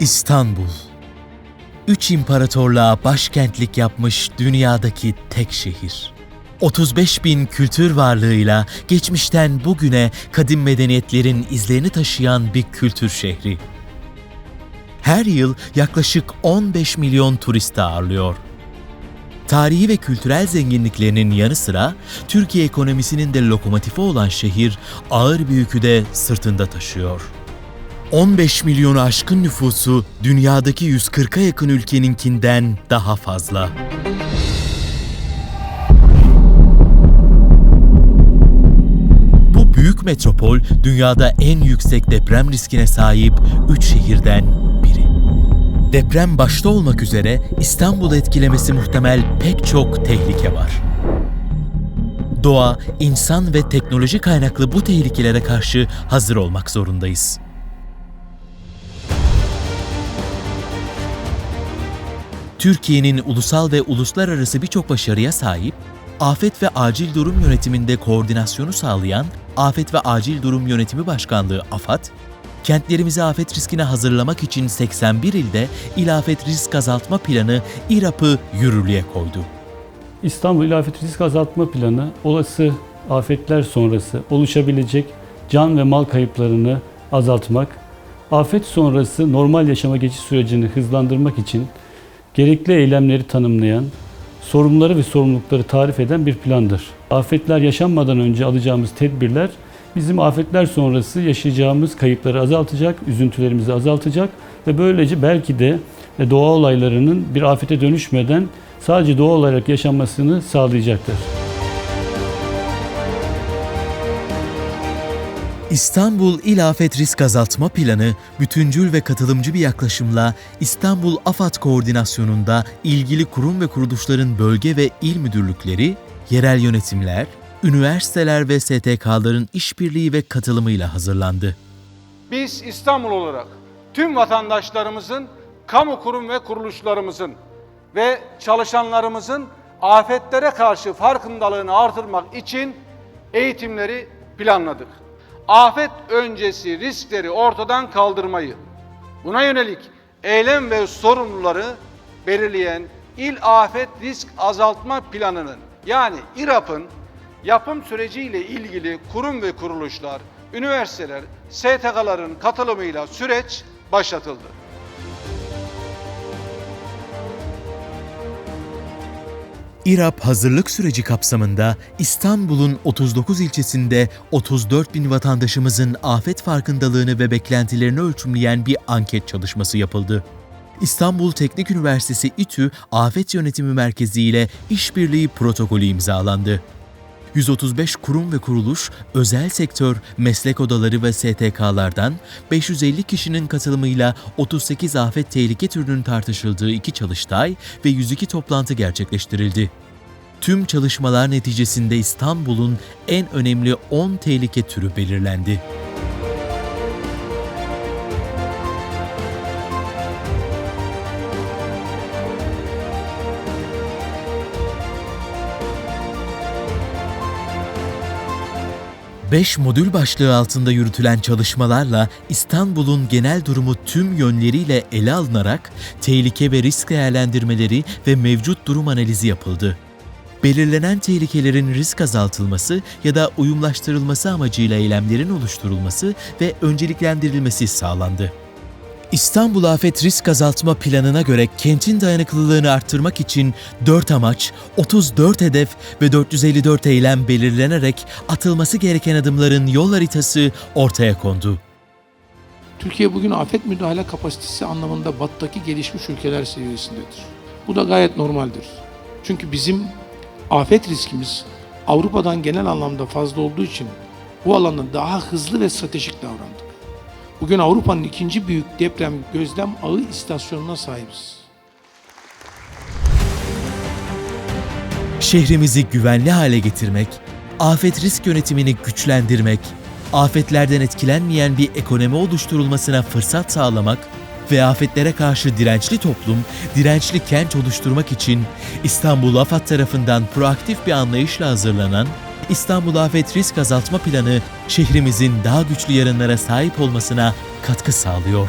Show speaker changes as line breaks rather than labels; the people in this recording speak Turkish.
İstanbul. Üç imparatorluğa başkentlik yapmış dünyadaki tek şehir. 35 bin kültür varlığıyla geçmişten bugüne kadim medeniyetlerin izlerini taşıyan bir kültür şehri. Her yıl yaklaşık 15 milyon turist ağırlıyor. Tarihi ve kültürel zenginliklerinin yanı sıra Türkiye ekonomisinin de lokomotifi olan şehir ağır bir yükü de sırtında taşıyor. 15 milyonu aşkın nüfusu dünyadaki 140'a yakın ülkeninkinden daha fazla. Bu büyük metropol dünyada en yüksek deprem riskine sahip 3 şehirden biri. Deprem başta olmak üzere İstanbul'u etkilemesi muhtemel pek çok tehlike var. Doğa, insan ve teknoloji kaynaklı bu tehlikelere karşı hazır olmak zorundayız. Türkiye'nin ulusal ve uluslararası birçok başarıya sahip, afet ve acil durum yönetiminde koordinasyonu sağlayan Afet ve Acil Durum Yönetimi Başkanlığı AFAD, kentlerimizi afet riskine hazırlamak için 81 ilde İl Afet Risk Azaltma Planı İRAP'ı yürürlüğe koydu.
İstanbul İl Afet Risk Azaltma Planı olası afetler sonrası oluşabilecek can ve mal kayıplarını azaltmak, afet sonrası normal yaşama geçiş sürecini hızlandırmak için gerekli eylemleri tanımlayan, sorumluları ve sorumlulukları tarif eden bir plandır. Afetler yaşanmadan önce alacağımız tedbirler bizim afetler sonrası yaşayacağımız kayıpları azaltacak, üzüntülerimizi azaltacak ve böylece belki de doğa olaylarının bir afete dönüşmeden sadece doğal olarak yaşanmasını sağlayacaktır.
İstanbul İl Afet Risk Azaltma Planı, bütüncül ve katılımcı bir yaklaşımla İstanbul AFAD koordinasyonunda ilgili kurum ve kuruluşların bölge ve il müdürlükleri, yerel yönetimler, üniversiteler ve STK'ların işbirliği ve katılımıyla hazırlandı.
Biz İstanbul olarak tüm vatandaşlarımızın, kamu kurum ve kuruluşlarımızın ve çalışanlarımızın afetlere karşı farkındalığını artırmak için eğitimleri planladık. Afet öncesi riskleri ortadan kaldırmayı, buna yönelik eylem ve sorumluları belirleyen İl Afet Risk Azaltma Planı'nın yani İRAP'ın yapım süreciyle ilgili kurum ve kuruluşlar, üniversiteler, STK'ların katılımıyla süreç başlatıldı.
İRAP hazırlık süreci kapsamında İstanbul'un 39 ilçesinde 34 bin vatandaşımızın afet farkındalığını ve beklentilerini ölçümleyen bir anket çalışması yapıldı. İstanbul Teknik Üniversitesi İTÜ Afet Yönetimi Merkezi ile işbirliği protokolü imzalandı. 135 kurum ve kuruluş, özel sektör, meslek odaları ve STK'lardan 550 kişinin katılımıyla 38 afet tehlike türünün tartışıldığı iki çalıştay ve 102 toplantı gerçekleştirildi. Tüm çalışmalar neticesinde İstanbul'un en önemli 10 tehlike türü belirlendi. Beş modül başlığı altında yürütülen çalışmalarla İstanbul'un genel durumu tüm yönleriyle ele alınarak tehlike ve risk değerlendirmeleri ve mevcut durum analizi yapıldı. Belirlenen tehlikelerin risk azaltılması ya da uyumlaştırılması amacıyla eylemlerin oluşturulması ve önceliklendirilmesi sağlandı. İstanbul Afet Risk Azaltma Planı'na göre kentin dayanıklılığını arttırmak için 4 amaç, 34 hedef ve 454 eylem belirlenerek atılması gereken adımların yol haritası ortaya kondu.
Türkiye bugün afet müdahale kapasitesi anlamında battaki gelişmiş ülkeler seviyesindedir. Bu da gayet normaldir. Çünkü bizim afet riskimiz Avrupa'dan genel anlamda fazla olduğu için bu alanda daha hızlı ve stratejik davrandık. Bugün Avrupa'nın ikinci büyük deprem gözlem ağı istasyonuna sahibiz.
Şehrimizi güvenli hale getirmek, afet risk yönetimini güçlendirmek, afetlerden etkilenmeyen bir ekonomi oluşturulmasına fırsat sağlamak ve afetlere karşı dirençli toplum, dirençli kent oluşturmak için İstanbul AFAD tarafından proaktif bir anlayışla hazırlanan İstanbul Afet Risk Azaltma Planı şehrimizin daha güçlü yarınlara sahip olmasına katkı sağlıyor.